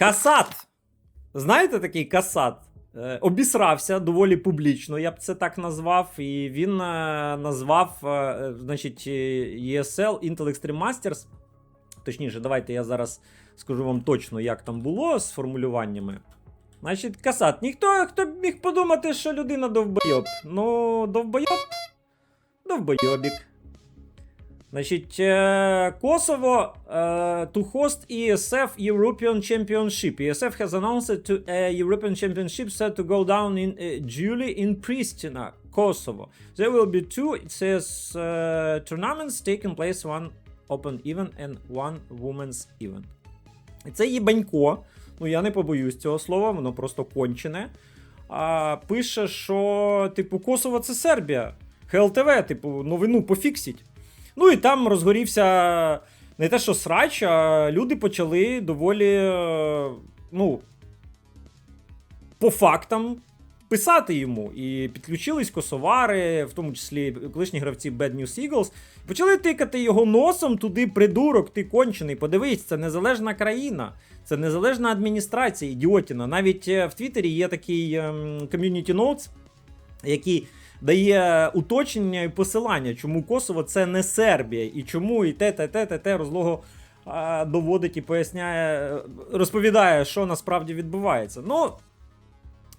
Касат. Знаєте такий касат? Е, Обісрався доволі публічно, я б це так назвав. І він е, назвав, е, значить, ESL Intel Extreme Masters. Точніше, давайте я зараз скажу вам точно, як там було з формулюваннями. Значить, касат. Ніхто хто б міг подумати, що людина довбойоб. Ну, довбойоб. Довбойобік. Значить, е, Kosovo е, to host ESF European Championship. ESF has announced to a European Championship set to go down in uh, July in Pristina, Kosovo. There will be two, it says, uh, tournaments taking place, one open event and one women's event. Це їбанько. Ну, я не побоюсь цього слова, воно просто кончене. А, пише, що, типу, Косово це Сербія. ХЛТВ, типу, новину пофіксіть. Ну і там розгорівся не те, що срач, а люди почали доволі, е, ну, по фактам писати йому. І підключились косовари, в тому числі колишні гравці Bad News Eagles, почали тикати його носом туди, придурок, ти кончений. Подивись, це незалежна країна. Це незалежна адміністрація, ідіотіна. Навіть е, в Твіттері є такий ем, community notes, який дає уточнення і посилання, чому Косово це не Сербія, і чому і те, те, те, те, те розлого а, доводить і поясняє, е, розповідає, що насправді відбувається. Ну,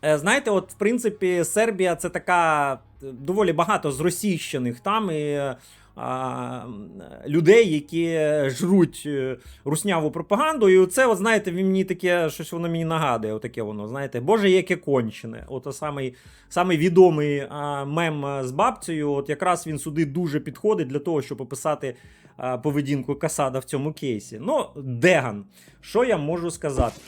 е, знаєте, от в принципі, Сербія це така е, доволі багато зросійщених там і. Е, а, людей, які жруть е, русняву пропаганду, і оце, от, знаєте, мені таке, щось воно мені нагадує, отаке воно, знаєте, Боже, яке кончене. От самий, самий відомий а, мем з бабцею, от якраз він сюди дуже підходить для того, щоб описати а, поведінку Касада в цьому кейсі. Ну, Деган, що я можу сказати?